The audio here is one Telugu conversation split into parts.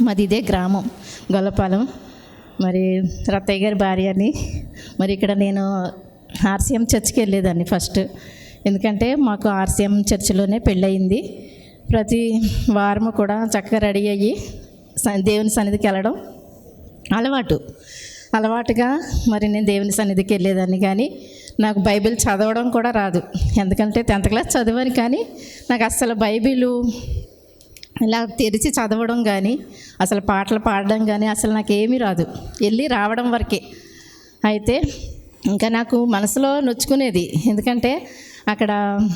మాది ఇదే గ్రామం గొల్లపాలెం. మరి రత్తయ్య గారి భార్య అని మరి ఇక్కడ నేను ఆర్సీఎం చర్చ్కి వెళ్ళేదాన్ని ఫస్ట్. ఎందుకంటే మాకు ఆర్సీఎం చర్చిలోనే పెళ్ళయింది. ప్రతి వారము కూడా చక్కగా రెడీ అయ్యి స- దేవుని సన్నిధికి వెళ్ళడం అలవాటు. అలవాటుగా మరి నేను దేవుని సన్నిధికి వెళ్ళేదాన్ని కానీ నాకు బైబిల్ చదవడం కూడా రాదు. ఎందుకంటే టెన్త్ క్లాస్ చదివాను కానీ నాకు అస్సలు బైబిలు ఇలా తెరిచి చదవడం కానీ అసలు పాటలు పాడడం కానీ అసలు నాకు ఏమీ రాదు. వెళ్ళి రావడం వరకే. అయితే ఇంకా నాకు మనసులో నొచ్చుకునేది. ఎందుకంటే అక్కడ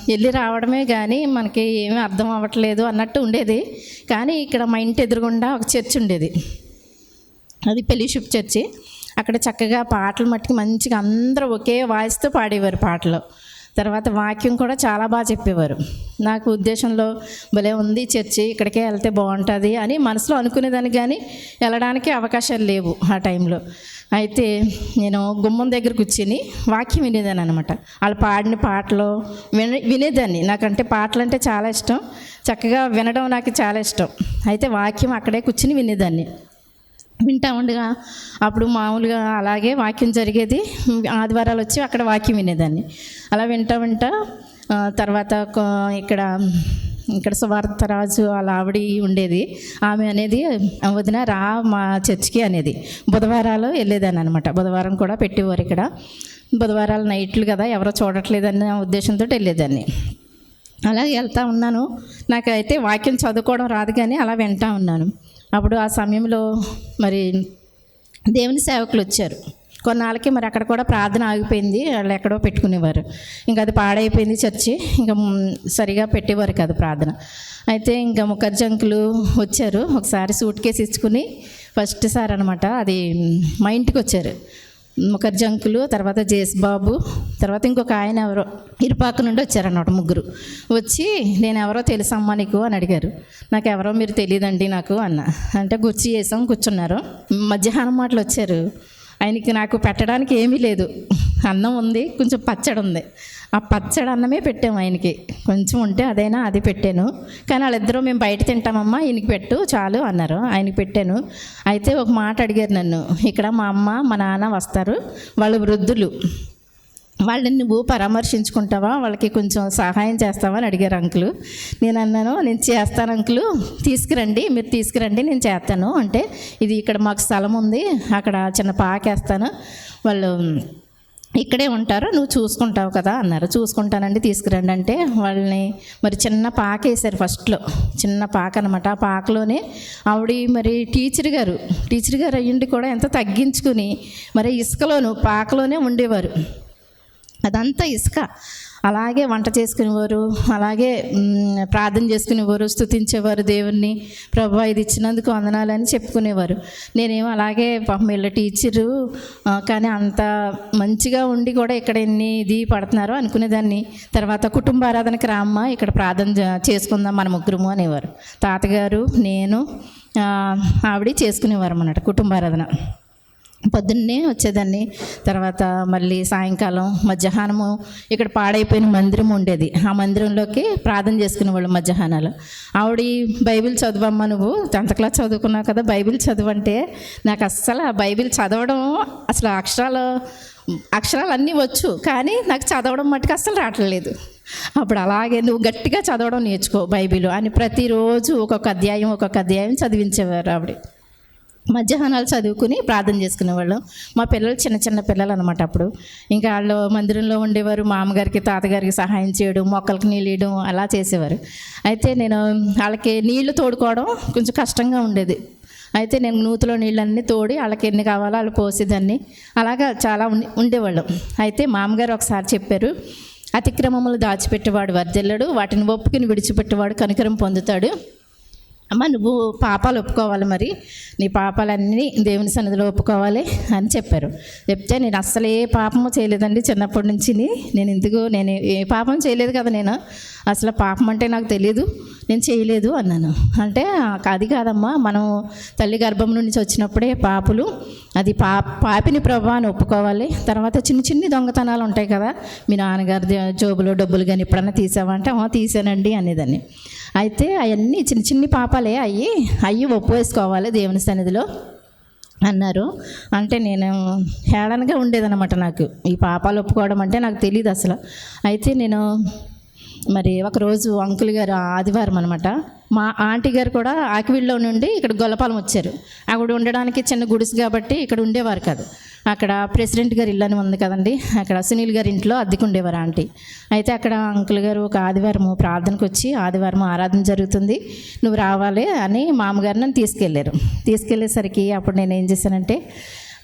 వెళ్ళి రావడమే కానీ మనకి ఏమీ అర్థం అవ్వట్లేదు అన్నట్టు ఉండేది. కానీ ఇక్కడ మా ఇంటి ఎదురుగుండా ఒక చర్చ్ ఉండేది. అది పెళ్ళిషిప్ చర్చి. అక్కడ చక్కగా పాటలు మట్టుకు మంచిగా అందరూ ఒకే వాయిస్తో పాడేవారు పాటలు. తర్వాత వాక్యం కూడా చాలా బాగా చెప్పేవారు. నాకు ఉద్దేశంలో భలే ఉంది చర్చి ఇక్కడికే వెళ్తే బాగుంటుంది అని మనసులో అనుకునేదాన్ని కానీ వెళ్ళడానికి అవకాశాలు లేవు ఆ టైంలో. అయితే నేను గుమ్మం దగ్గర కూర్చుని వాక్యం వినేదాన్ని అనమాట వాళ్ళు పాడిన పాటలు విన వినేదాన్ని. నాకంటే పాటలు అంటే చాలా ఇష్టం. చక్కగా వినడం నాకు చాలా ఇష్టం. అయితే వాక్యం అక్కడే కూర్చుని వినేదాన్ని. వింటా ఉండగా అప్పుడు మామూలుగా అలాగే వాక్యం జరిగేది. ఆదివారాలు వచ్చి అక్కడ వాక్యం వినేదాన్ని. అలా వింటా వింటా తర్వాత ఇక్కడ ఇక్కడ ఇక్కడ సువార్తరాజు వాళ్ళ ఆవిడ ఉండేది. ఆమె అనేది వదిన రా మా చర్చికి అనేది. బుధవారాలు వెళ్ళేదాన్ని అనమాట బుధవారం కూడా పెట్టేవారు ఇక్కడ. బుధవారాలు నైట్లు కదా ఎవరో చూడట్లేదన్న ఉద్దేశంతో వెళ్ళేదాన్ని. అలా వెళ్తూ ఉన్నాను. నాకైతే వాక్యం చదువుకోవడం రాదు కానీ అలా వింటా ఉన్నాను. అప్పుడు ఆ సమయంలో మరి దేవుని సేవకులు వచ్చారు. కొన్నాళ్ళకి మరి అక్కడ కూడా ప్రార్థన ఆగిపోయింది. వాళ్ళు ఎక్కడో పెట్టుకునేవారు. ఇంకా అది పాడైపోయింది చర్చి. ఇంకా సరిగా పెట్టేవారు కాదు ప్రార్థన. అయితే ఇంకా ముఖర్జంకులు వచ్చారు. ఒకసారి సూట్ కేసు ఇచ్చుకుని ఫస్ట్ సార్ అనమాట అది మా ఇంటికి వచ్చారు. ముఖర్జంకులు తర్వాత జేస్ బాబు తర్వాత ఇంకొక ఆయన ఎవరో ఇరుపాకు నుండి వచ్చారన్నమాట ముగ్గురు. వచ్చి నేను ఎవరో తెలుసమ్మా నీకు? అని అడిగారు. నాకు ఎవరో మీరు తెలియదండి నాకు అన్న. అంటే గుర్చి చేసాం కూర్చున్నారు. మధ్యాహ్నం మాటలు వచ్చారు ఆయనకి నాకు పెట్టడానికి ఏమీ లేదు. అన్నం ఉంది కొంచెం పచ్చడి ఉంది. ఆ పచ్చడి అన్నమే పెట్టాము ఆయనకి. కొంచెం ఉంటే అదైనా అది పెట్టాను. కానీ వాళ్ళిద్దరూ మేము బయట తింటామమ్మా ఈయనకి పెట్టు చాలు అన్నారు. ఆయనకి పెట్టాను. అయితే ఒక మాట అడిగారు నన్ను. ఇక్కడ మా అమ్మ మా నాన్న వస్తారు. వాళ్ళు వృద్ధులు. వాళ్ళని నువ్వు పరామర్శించుకుంటావా? వాళ్ళకి కొంచెం సహాయం చేస్తావా అని అడిగారు అంకులు. నేను అన్నాను నేను చేస్తాను అంకులు. తీసుకురండి మీరు తీసుకురండి నేను చేస్తాను. అంటే ఇది ఇక్కడ మాకు స్థలం ఉంది అక్కడ చిన్న పాకేస్తాను వాళ్ళు ఇక్కడే ఉంటారు నువ్వు చూసుకుంటావు కదా అన్నారు. చూసుకుంటానండి తీసుకురండి. అంటే వాళ్ళని మరి చిన్న పాక వేశారు ఫస్ట్లో. చిన్న పాక అనమాట ఆ పాకలోనే ఆవిడ మరి టీచర్ గారు టీచర్ గారు అయ్యుండి కూడా ఎంత తగ్గించుకుని మరి ఇసుకలోను పాకలోనే ఉండేవారు. అదంతా ఇసుక. అలాగే వంట చేసుకునేవారు అలాగే ప్రార్థన చేసుకునేవారు స్తుతించేవారు దేవుణ్ణి. ప్రభు ఇది ఇచ్చినందుకు వందనాలని చెప్పుకునేవారు. నేనేమో అలాగే పాపం వీళ్ళ టీచరు కానీ అంత మంచిగా ఉండి కూడా ఇక్కడ ఎన్ని ఇది పడుతున్నారో అనుకునేదాన్ని. తర్వాత కుటుంబ ఆరాధనకి రామ్మ ఇక్కడ ప్రార్థన చేసుకుందాం మన ముగ్గురము అనేవారు. తాతగారు నేను ఆవిడ చేసుకునేవారు అన్నమాట కుటుంబ ఆరాధన పొద్దున్నే వచ్చేదాన్ని. తర్వాత మళ్ళీ సాయంకాలం మధ్యాహ్నము ఇక్కడ పాడైపోయిన మందిరం ఉండేది. ఆ మందిరంలోకి ప్రార్థన చేసుకునేవాళ్ళు మధ్యాహ్నాలు. ఆవిడ బైబిల్ చదవమ్మా నువ్వు టెన్త్ క్లాస్ చదువుకున్నావు కదా బైబిల్ చదవంటే నాకు అస్సలు ఆ బైబిల్ చదవడం అసలు అక్షరాలు అక్షరాలు అన్నీ వచ్చు కానీ నాకు చదవడం మట్టుకు అస్సలు రావట్లేదు అప్పుడు అలాగే నువ్వు గట్టిగా చదవడం నేర్చుకో బైబిల్ అని ప్రతిరోజు ఒక్కొక్క అధ్యాయం ఒక్కొక్క అధ్యాయం చదివించేవారు ఆవిడ. మధ్యాహ్నాలు చదువుకుని ప్రార్థన చేసుకునేవాళ్ళం. మా పిల్లలు చిన్న చిన్న పిల్లలు అనమాట అప్పుడు. ఇంకా వాళ్ళు మందిరంలో ఉండేవారు మా అమ్మగారికి తాతగారికి సహాయం చేయడం మొక్కలకి నీళ్ళు ఇవ్వడం అలా చేసేవారు. అయితే నేను వాళ్ళకి నీళ్ళు తోడుకోవడం కొంచెం కష్టంగా ఉండేది. అయితే నేను నూతిలో నీళ్ళన్నీ తోడి వాళ్ళకి ఎన్ని కావాలో వాళ్ళు పోసేదాన్ని. అలాగా చాలా ఉండి ఉండేవాళ్ళం. అయితే మామగారు ఒకసారి చెప్పారు అతిక్రమములు దాచిపెట్టేవాడు వర్జల్లడు వాటిని ఒప్పుకుని విడిచిపెట్టేవాడు కనికరం పొందుతాడు. అమ్మ నువ్వు పాపాలు ఒప్పుకోవాలి మరి. నీ పాపాలన్నీ దేవుని సన్నిధిలో ఒప్పుకోవాలి అని చెప్పారు. చెప్తే నేను అస్సలు ఏ పాపము చేయలేదండి చిన్నప్పటి నుంచి. నేను ఎందుకు నేను ఏ పాపం చేయలేదు కదా నేను. అసలు పాపం అంటే నాకు తెలియదు నేను చేయలేదు అన్నాను. అంటే అది కాదమ్మా మనం తల్లి గర్భం నుంచి వచ్చినప్పుడే పాపులు అది పా పాపిని ప్రభా అని ఒప్పుకోవాలి. తర్వాత చిన్న చిన్ని దొంగతనాలు ఉంటాయి కదా. మీ నాన్నగారి జోబులో డబ్బులు కానీ ఎప్పుడన్నా తీసావా? అంటే తీసానండి అనేదాన్ని. అయితే అవన్నీ చిన్న చిన్ని పాపాలే అయ్యి అయ్యి ఒప్పు వేసుకోవాలి దేవుని సన్నిధిలో అన్నారు. అంటే నేను హేళనగా ఉండేదన్నమాట నాకు. ఈ పాపాలు ఒప్పుకోవడం అంటే నాకు తెలియదు అసలు. అయితే నేను మరి ఒకరోజు అంకుల్ గారు ఆదివారం అనమాట మా ఆంటీ గారు కూడా ఆకివీడులో నుండి ఇక్కడ గొల్లపాలెం వచ్చారు. అక్కడ ఉండడానికి చిన్న గుడిసె కాబట్టి ఇక్కడ ఉండేవారు కాదు. అక్కడ ప్రెసిడెంట్ గారి ఇల్లు అని ఉంది కదండి. అక్కడ సునీల్ గారి ఇంట్లో అద్దెకు ఉండేవారు ఆంటీ. అయితే అక్కడ అంకుల్ గారు ఒక ఆదివారం ప్రార్థనకు వచ్చి ఆదివారం ఆరాధన జరుగుతుంది. నువ్వు రావాలి అని మామగారు నన్ను తీసుకెళ్ళారు తీసుకెళ్ళేసరికి అప్పుడు నేను ఏం చేశానంటే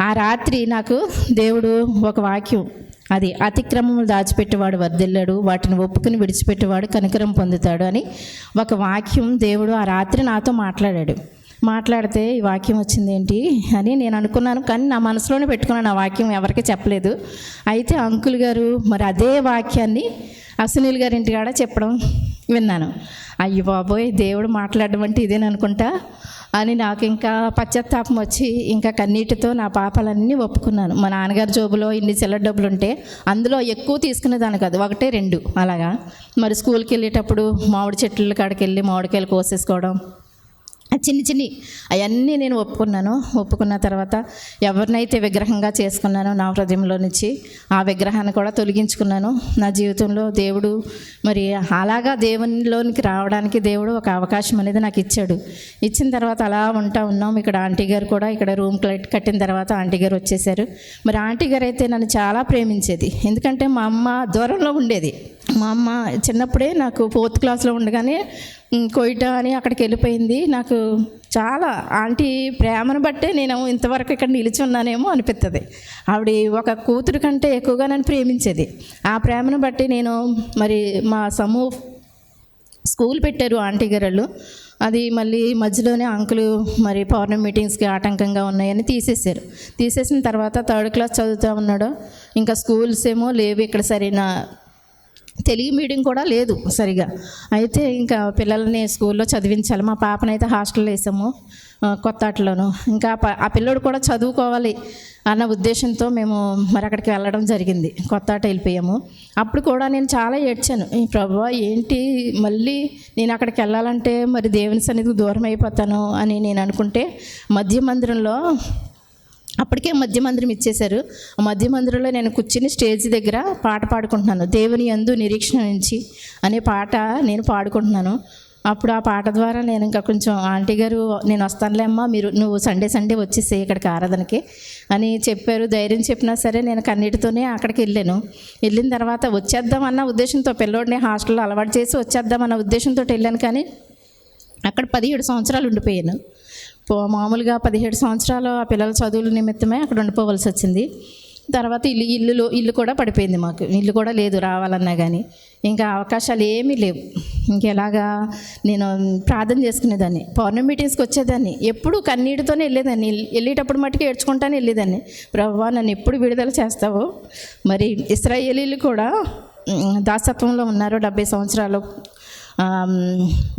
ఆ రాత్రి నాకు దేవుడు ఒక వాక్యం అది అతిక్రమములు దాచిపెట్టేవాడు వర్ధిల్లాడు వాటిని ఒప్పుకుని విడిచిపెట్టేవాడు కనికరం పొందుతాడు అని ఒక వాక్యం దేవుడు ఆ రాత్రి నాతో మాట్లాడాడు. మాట్లాడితే ఈ వాక్యం వచ్చింది ఏంటి అని నేను అనుకున్నాను కానీ నా మనసులోనే పెట్టుకున్నాను ఆ వాక్యం ఎవరికి చెప్పలేదు. అయితే అంకుల్ గారు మరి అదే వాక్యాన్ని అసునీల్ గారి ఇంటికాడ చెప్పడం విన్నాను. అయ్యో బాబోయ్ దేవుడు మాట్లాడడం అంటే ఇదేననుకుంటా? అని నాకు ఇంకా పశ్చాత్తాపం వచ్చి ఇంకా కన్నీటితో నా పాపాలన్నీ ఒప్పుకున్నాను. మా నాన్నగారి జోబులో ఇన్ని చిల్లర డబ్బులు ఉంటే అందులో ఎక్కువ తీసుకునేదాన్ని కాదు ఒకటే రెండు అలాగా. మరి స్కూల్కి వెళ్ళేటప్పుడు మామిడి చెట్ల కాడికి వెళ్ళి మామిడికాయలు కోసేసుకోవడం చిన్ని చిన్ని అవన్నీ నేను ఒప్పుకున్నాను. ఒప్పుకున్న తర్వాత ఎవరినైతే విగ్రహంగా చేసుకున్నానో నా హృదయంలో నుంచి ఆ విగ్రహాన్ని కూడా తొలగించుకున్నాను. నా జీవితంలో దేవుడు మరి అలాగా దేవునిలోనికి రావడానికి దేవుడు ఒక అవకాశం అనేది నాకు ఇచ్చాడు. ఇచ్చిన తర్వాత అలా ఉంటా ఉన్నాం. ఇక్కడ ఆంటీ గారు కూడా ఇక్కడ రూమ్ కట్టిన తర్వాత ఆంటీ గారు వచ్చేసారు. మరి ఆంటీ గారు అయితే నన్ను చాలా ప్రేమించేది. ఎందుకంటే మా అమ్మ దూరంలో ఉండేది. మా అమ్మ చిన్నప్పుడే నాకు ఫోర్త్ క్లాస్లో ఉండగానే కోయిట అని అక్కడికి వెళ్ళిపోయింది. నాకు చాలా ఆంటీ ప్రేమను బట్టే నేను ఇంతవరకు ఇక్కడ నిలిచి ఉన్నానేమో అనిపిస్తుంది ఆవిడ ఒక కూతురు కంటే ఎక్కువగా నన్ను ప్రేమించేది. ఆ ప్రేమను బట్టి నేను మరి మా సమూహ స్కూల్ పెట్టారు ఆంటీ గారు అది మళ్ళీ మధ్యలోనే అంకులు మరి పౌర్ణమి మీటింగ్స్కి ఆటంకంగా ఉన్నాయని తీసేశారు. తీసేసిన తర్వాత థర్డ్ క్లాస్ చదువుతూ ఉన్నాడు. ఇంకా స్కూల్స్ ఏమో లేవు. ఇక్కడ సరైన తెలుగు మీడియం కూడా లేదు సరిగా. అయితే ఇంకా పిల్లల్ని స్కూల్లో చదివించాలి. మా పాపనైతే హాస్టల్లో వేసాము ఆ, ఇంకా ఆ పిల్లోడు కూడా చదువుకోవాలి అన్న ఉద్దేశంతో మేము మరి అక్కడికి వెళ్ళడం జరిగింది. కొత్తాట వెళ్ళిపోయాము. అప్పుడు కూడా నేను చాలా ఏడ్చాను. ఈ ప్రభా ఏంటి మళ్ళీ నేను అక్కడికి వెళ్ళాలంటే మరి దేవుని సన్నిధికి దూరం అయిపోతాను అని నేను అనుకుంటే మధ్య మందిరంలో అప్పటికే మధ్య మందిరం ఇచ్చేశారు. ఆ మధ్య మందిరంలో నేను కూర్చుని స్టేజ్ దగ్గర పాట పాడుకుంటున్నాను. దేవుని యందు నిరీక్షణ నుంచి అనే పాట నేను పాడుకుంటున్నాను. అప్పుడు ఆ పాట ద్వారా నేను ఇంకా కొంచెం ఆంటీ గారు నేను వస్తానులే అమ్మా మీరు నువ్వు సండే సండే వచ్చేసే ఇక్కడికి ఆరాధనకి అని చెప్పారు. ధైర్యం చెప్పినా సరే నేను కన్నీటితోనే అక్కడికి వెళ్ళాను. వెళ్ళిన తర్వాత వచ్చేద్దామన్న ఉద్దేశంతో పిల్లోడిని హాస్టల్లో అలవాటు చేసి వచ్చేద్దామన్న ఉద్దేశంతో వెళ్ళాను కానీ అక్కడ పదిహేడు సంవత్సరాలు ఉండిపోయాను. మామూలుగా పదిహేడు సంవత్సరాలు ఆ పిల్లల చదువుల నిమిత్తమే అక్కడ ఉండిపోవలసి వచ్చింది. తర్వాత ఇల్లు ఇల్లులో ఇల్లు కూడా పడిపోయింది మాకు. ఇల్లు కూడా లేదు రావాలన్నా కానీ ఇంకా అవకాశాలు ఏమీ లేవు. ఇంకెలాగా నేను ప్రార్థన చేసుకునేదాన్ని. పౌర్ణమి మీటింగ్స్కి వచ్చేదాన్ని. ఎప్పుడు కన్నీటితోనే వెళ్ళేదాన్ని. వెళ్ళేటప్పుడు మట్టుకు ఏడ్చుకుంటానే వెళ్ళేదాన్ని. ప్రభావ నన్ను ఎప్పుడు విడుదల చేస్తావో? మరి ఇస్రాయేలీలు కూడా దాసత్వంలో ఉన్నారు డెబ్బై సంవత్సరాలు.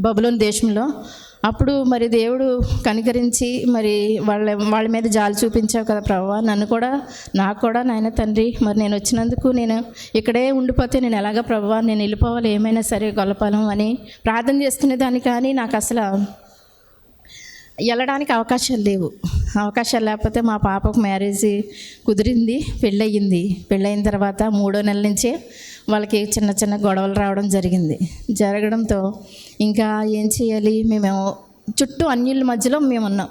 బబులోన్ దేశంలో. అప్పుడు మరి దేవుడు కనికరించి మరి వాళ్ళ వాళ్ళ మీద జాలి చూపించావు కదా ప్రభావ నన్ను కూడా నాకు కూడా నాయన తండ్రి మరి నేను వచ్చినందుకు నేను ఇక్కడే ఉండిపోతే నేను ఎలాగ ప్రభావ నేను వెళ్ళిపోవాలి ఏమైనా సరే గొల్లపాలం అని ప్రార్థన చేసుకునేదాన్ని కానీ నాకు అసలు వెళ్ళడానికి అవకాశాలు లేవు. అవకాశాలు లేకపోతే మా పాపకు మ్యారేజ్ కుదిరింది పెళ్ళయింది. పెళ్ళయిన తర్వాత మూడో నెల నుంచే వాళ్ళకి చిన్న చిన్న గొడవలు రావడం జరిగింది. జరగడంతో ఇంకా ఏం చేయాలి? మేమేమో చుట్టూ అన్యుల మధ్యలో మేము ఉన్నాం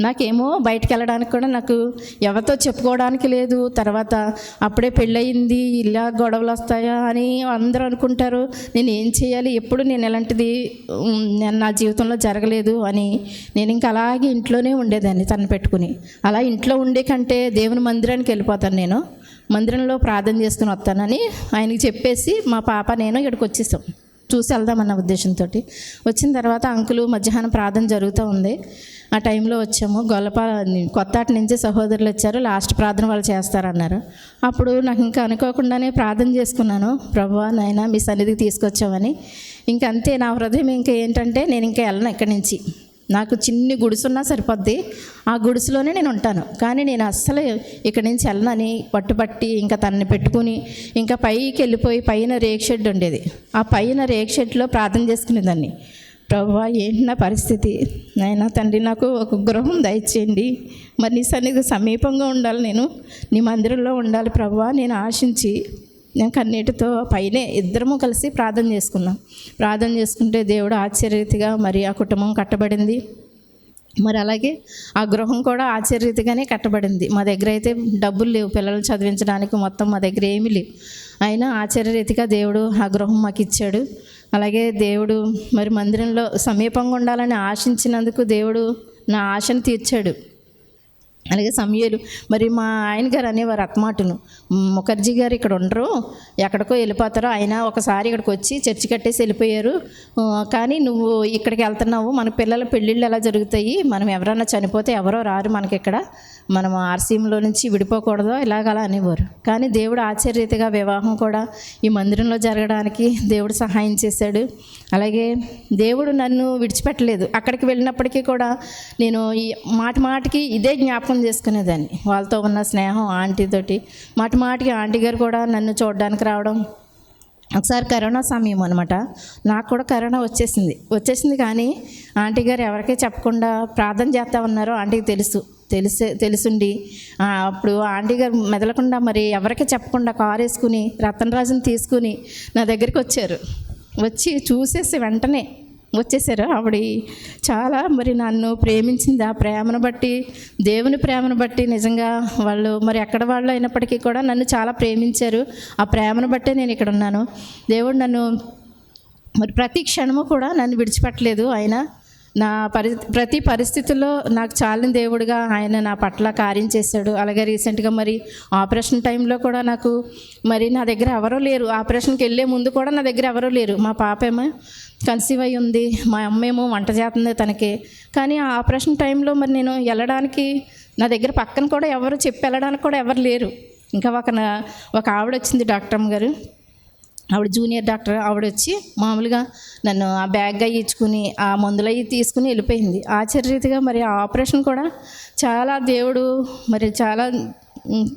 నాకేమో బయటకు వెళ్ళడానికి కూడా నాకు ఎవరితో చెప్పుకోవడానికి లేదు. తర్వాత అప్పుడే పెళ్ళయింది ఇలా గొడవలు వస్తాయా అని అందరూ అనుకుంటారు. నేను ఏం చేయాలి? ఎప్పుడు నేను ఇలాంటిది నేను నా జీవితంలో జరగలేదు అని నేను ఇంకా అలాగే ఇంట్లోనే ఉండేదాన్ని తను పెట్టుకుని. అలా ఇంట్లో ఉండే కంటే దేవుని మందిరానికి వెళ్ళిపోతాను నేను. మందిరంలో ప్రార్థన చేసుకుని వస్తానని ఆయనకి చెప్పేసి మా పాప నేను ఇక్కడికి వచ్చేసాం. చూసి వెళ్దామన్న ఉద్దేశంతో వచ్చిన తర్వాత అంకులు మధ్యాహ్నం ప్రార్థన జరుగుతూ ఉంది. ఆ టైంలో వచ్చాము. గొల్లప కొత్తాట నుంచి సహోదరులు వచ్చారు. లాస్ట్ ప్రార్థన వాళ్ళు చేస్తారన్నారు. అప్పుడు నాకు ఇంకా అనుకోకుండానే ప్రార్థన చేసుకున్నాను. ప్రభా నాయన మీ సన్నిధికి తీసుకొచ్చామని. ఇంక అంతే నా హృదయం ఇంకా ఏంటంటే నేను ఇంకా వెళ్ళను ఇక్కడి నుంచి. నాకు చిన్ని గుడిసున్నా సరిపోద్ది. ఆ గుడిసులోనే నేను ఉంటాను. కానీ నేను అస్సలు ఇక్కడి నుంచి వెళ్ళనని పట్టుబట్టి ఇంకా తనని పెట్టుకుని ఇంకా పైకి వెళ్ళిపోయి పైన రేక్ షెడ్ ఉండేది. ఆ పైన రేక్ షెడ్లో ప్రార్థన చేసుకునేదాన్ని. ప్రభా ఏంటి నా పరిస్థితి? నాయన తండ్రి నాకు ఒక గృహం దయచేయండి. మరి నీ సన్నిధి సమీపంగా ఉండాలి నేను. నీ మందిరంలో ఉండాలి ప్రభా నేను ఆశించి నేను కన్నీటితో పైనే ఇద్దరము కలిసి ప్రార్థన చేసుకున్నాం ప్రార్థన చేసుకుంటే దేవుడు ఆశ్చర్యతిగా మరి ఆ కుటుంబం కట్టబడింది. మరి అలాగే ఆ గృహం కూడా ఆశ్చర్యరీతిగానే కట్టబడింది. మా దగ్గర అయితే డబ్బులు లేవు. పిల్లలు చదివించడానికి మొత్తం మా దగ్గర ఏమీ లేవు. అయినా ఆశ్చర్యరీతిగా దేవుడు ఆ గృహం మాకు ఇచ్చాడు. అలాగే దేవుడు మరి మందిరంలో సమీపంగా ఉండాలని ఆశించినందుకు దేవుడు నా ఆశను తీర్చాడు. అలాగే సమయలు. మరి మా ఆయన గారు అనేవారు అత్మాటును. ముఖర్జీ గారు ఇక్కడ ఉండరు. ఎక్కడికో వెళ్ళిపోతారో ఆయన ఒకసారి ఇక్కడికి వచ్చి చర్చి కట్టేసి వెళ్ళిపోయారు. కానీ నువ్వు ఇక్కడికి వెళ్తున్నావు. మన పిల్లల పెళ్ళిళ్ళు ఎలా జరుగుతాయి? మనం ఎవరైనా చనిపోతే ఎవరో రారు మనకి ఇక్కడ. మనం ఆర్సీఎంలో నుంచి విడిపోకూడదో ఇలాగలా అనేవారు. కానీ దేవుడు ఆశ్చర్యతగా వివాహం కూడా ఈ మందిరంలో జరగడానికి దేవుడు సహాయం చేశాడు. అలాగే దేవుడు నన్ను విడిచిపెట్టలేదు. అక్కడికి వెళ్ళినప్పటికీ కూడా నేను ఈ మాటి మాటికి ఇదే జ్ఞాపకం చేసుకునేదాన్ని. వాళ్ళతో ఉన్న స్నేహం ఆంటీతోటి మాట మాటికి ఆంటీ గారు కూడా నన్ను చూడడానికి రావడం ఒకసారి కరోనా సమయం అనమాట నాకు కూడా కరోనా వచ్చేసింది. వచ్చేసింది కానీ ఆంటీ గారు ఎవరికీ చెప్పకుండా ప్రార్థన చేస్తా ఉన్నారో ఆంటీకి తెలుసు. తెలిసే తెలుసుండి. అప్పుడు ఆంటీ గారు మెదలకుండా మరి ఎవరికి చెప్పకుండా కారు వేసుకుని రతనరాజుని తీసుకుని నా దగ్గరికి వచ్చారు. వచ్చి చూసేసి వెంటనే వచ్చేసారు. ఆవిడ చాలా మరి నన్ను ప్రేమించింది. ఆ ప్రేమను బట్టి దేవుని ప్రేమను బట్టి నిజంగా వాళ్ళు మరి ఎక్కడ వాళ్ళు అయినప్పటికీ కూడా నన్ను చాలా ప్రేమించారు. ఆ ప్రేమను బట్టే నేను ఇక్కడ ఉన్నాను. దేవుడు నన్ను మరి ప్రతి క్షణము కూడా నన్ను విడిచిపెట్టలేదు. ఆయన నా పరి ప్రతి పరిస్థితుల్లో నాకు చాలిన దేవుడిగా ఆయన నా పట్ల కార్యం చేశాడు. అలాగే రీసెంట్గా మరి ఆపరేషన్ టైంలో కూడా నాకు మరి నా దగ్గర ఎవరూ లేరు. ఆపరేషన్కి వెళ్ళే ముందు కూడా నా దగ్గర ఎవరూ లేరు. మా పాప ఏమో కన్సీవ్ అయి ఉంది. మా అమ్మ ఏమో వంట చేస్తుంది తనకి. కానీ ఆ ఆపరేషన్ టైంలో మరి నేను వెళ్ళడానికి నా దగ్గర పక్కన కూడా ఎవరు చెప్పి వెళ్ళడానికి కూడా ఎవరు లేరు. ఇంకా ఒక నా- ఒక ఆవిడ వచ్చింది డాక్టర్ అమ్మ గారు ఆవిడ జూనియర్ డాక్టర్ ఆవిడ వచ్చి మామూలుగా నన్ను ఆ బ్యాగ్ అవి ఇచ్చుకుని ఆ మందులు అవి తీసుకుని వెళ్ళిపోయింది. ఆశ్చర్యరీతిగా మరి ఆ ఆపరేషన్ కూడా చాలా దేవుడు మరి చాలా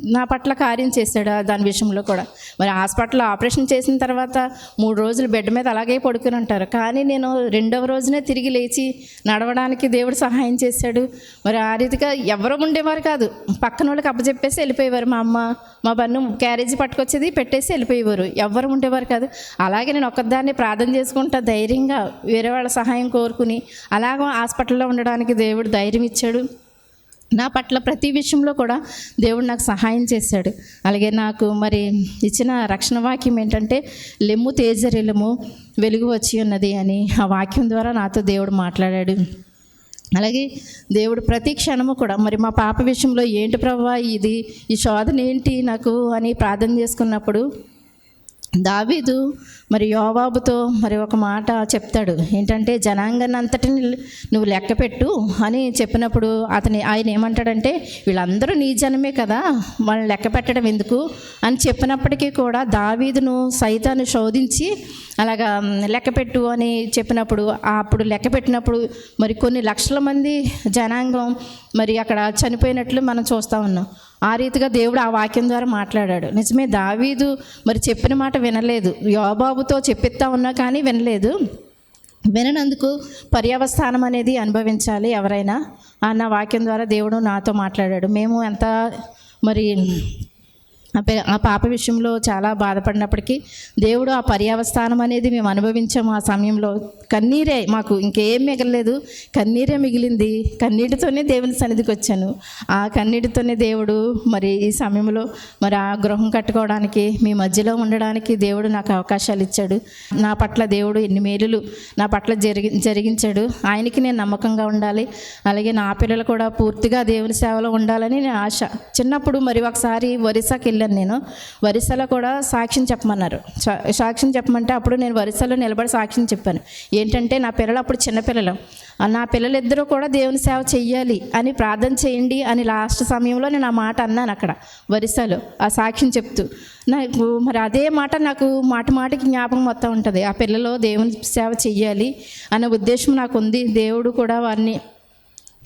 నా పట్ల కార్యం చేశాడు దాని విషయంలో కూడా. మరి హాస్పిటల్లో ఆపరేషన్ చేసిన తర్వాత మూడు రోజులు బెడ్ మీద అలాగే పడుకుని ఉంటారు. కానీ నేను రెండవ రోజునే తిరిగి లేచి నడవడానికి దేవుడు సహాయం చేశాడు. మరి ఆ రీతిగా ఎవరు ఉండేవారు కాదు. పక్కన వాళ్ళకి అప్పచెప్పేసి వెళ్ళిపోయేవారు. మా అమ్మ మా బన్ను క్యారేజీ పట్టుకొచ్చేది పెట్టేసి వెళ్ళిపోయేవారు. ఎవరు ఉండేవారు కాదు. అలాగే నేను ఒక్కదాన్ని ప్రార్థన చేసుకుంటా ధైర్యంగా వేరే వాళ్ళ సహాయం కోరుకుని అలాగ హాస్పిటల్లో ఉండడానికి దేవుడు ధైర్యం ఇచ్చాడు. నా పట్ల ప్రతి విషయంలో కూడా దేవుడు నాకు సహాయం చేశాడు. అలాగే నాకు మరి ఇచ్చిన రక్షణ వాక్యం ఏంటంటే లెమ్ము తేజరిలము వెలుగు వచ్చి ఉన్నది అని ఆ వాక్యం ద్వారా నాతో దేవుడు మాట్లాడాడు. అలాగే దేవుడు ప్రతి క్షణము కూడా మరి మా పాప విషయంలో ఏంటి ప్రభా ఇది? ఈ శోధన ఏంటి నాకు? అని ప్రార్థన చేసుకున్నప్పుడు దావీదు మరి యోవాబుతో మరి ఒక మాట చెప్తాడు. ఏంటంటే జనాంగాన్ని అంతటిని నువ్వు లెక్క పెట్టు అని చెప్పినప్పుడు అతని ఆయన ఏమంటాడంటే వీళ్ళందరూ నీ జనమే కదా వాళ్ళని లెక్క పెట్టడం ఎందుకు? అని చెప్పినప్పటికీ కూడా దావీదును సైతాన్ని శోధించి అలాగా లెక్కపెట్టు లెక్క పెట్టు అని చెప్పినప్పుడు అప్పుడు లెక్క పెట్టినప్పుడు మరి కొన్ని లక్షల మంది జనాంగం మరి అక్కడ చనిపోయినట్లు మనం చూస్తూ ఉన్నాం. ఆ రీతిగా దేవుడు ఆ వాక్యం ద్వారా మాట్లాడాడు. నిజమే దావీదు మరి చెప్పిన మాట వినలేదు. యోబాబుతో చెప్పిస్తా ఉన్నా కానీ వినలేదు. విననందుకు పర్యవస్థానం అనేది అనుభవించాలి ఎవరైనా అన్న వాక్యం ద్వారా దేవుడు నాతో మాట్లాడాడు. మేము ఎంత మరి ఆ పే- ఆ పాప విషయంలో చాలా బాధపడినప్పటికీ దేవుడు ఆ పర్యావస్థానం అనేది మేము అనుభవించాము ఆ సమయంలో. కన్నీరే మాకు ఇంకేం మిగలలేదు. కన్నీరే మిగిలింది. కన్నీటితోనే దేవుని సన్నిధికి వచ్చాను. ఆ కన్నీటితోనే దేవుడు మరి ఈ సమయంలో మరి ఆ గృహం కట్టుకోవడానికి మీ మధ్యలో ఉండడానికి దేవుడు నాకు అవకాశాలు ఇచ్చాడు. నా పట్ల దేవుడు ఎన్ని మేలులు నా పట్ల జరిగి జరిగించాడు. ఆయనకి నేను నమ్మకంగా ఉండాలి. అలాగే నా పిల్లలు కూడా పూర్తిగా దేవుని సేవలో ఉండాలని నేను ఆశ. చిన్నప్పుడు మరి ఒకసారి ఒరిస్సాకి వెళ్ళాను. నేను. వరిసలో కూడా సాక్ష్యం చెప్పమన్నారు. సా- సాక్ష్యం చెప్పమంటే అప్పుడు నేను వరిసలో నిలబడి సాక్ష్యం చెప్పాను. ఏంటంటే నా పిల్లలు అప్పుడు చిన్నపిల్లలు నా పిల్లలిద్దరూ కూడా దేవుని సేవ చెయ్యాలి అని ప్రార్థన చేయండి అని లాస్ట్ సమయంలో నేను ఆ మాట అన్నాను అక్కడ వరిసలో. ఆ సాక్ష్యం చెప్తూ. నాకు మరి అదే మాట నాకు మాట మాటకి జ్ఞాపకం మొత్తం ఉంటుంది. ఆ పిల్లలు దేవుని సేవ చెయ్యాలి అనే ఉద్దేశం నాకు ఉంది. దేవుడు కూడా వారిని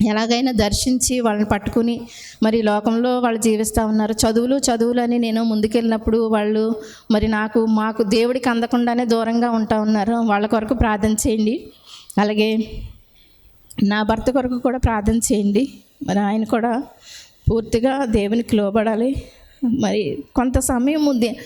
ఎలాగైనా దర్శించి వాళ్ళని పట్టుకుని మరి లోకంలో వాళ్ళు జీవిస్తూ ఉన్నారు. చదువులు చదువులు అని నేను ముందుకెళ్ళినప్పుడు వాళ్ళు మరి నాకు మాకు దేవుడికి అందకుండానే దూరంగా ఉంటా ఉన్నారు. వాళ్ళ కొరకు ప్రార్థన చేయండి. అలాగే నా భర్త కొరకు కూడా ప్రార్థన చేయండి. మరి ఆయన కూడా పూర్తిగా దేవునికి లోబడాలి. మరి కొంత సమయం ఉంది.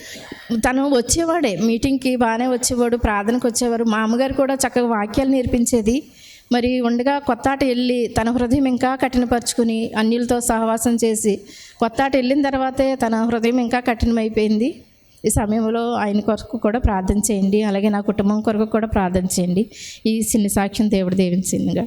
తను వచ్చేవాడే మీటింగ్కి బాగానే వచ్చేవాడు ప్రార్థనకు వచ్చేవారు మా అమ్మగారు కూడా చక్కగా వాక్యాలు నేర్పించేది. మరి ఉండగా కొత్తాట వెళ్ళి తన హృదయం ఇంకా కఠినపరుచుకుని అన్యులతో సహవాసం చేసి కొత్తాట వెళ్ళిన తర్వాతే తన హృదయం ఇంకా కఠినమైపోయింది. ఈ సమయంలో ఆయన కొరకు కూడా ప్రార్థన చేయండి. అలాగే నా కుటుంబం కొరకు కూడా ప్రార్థన చేయండి. ఈ చిన్న సాక్ష్యం దేవుడు దీవించిందిగా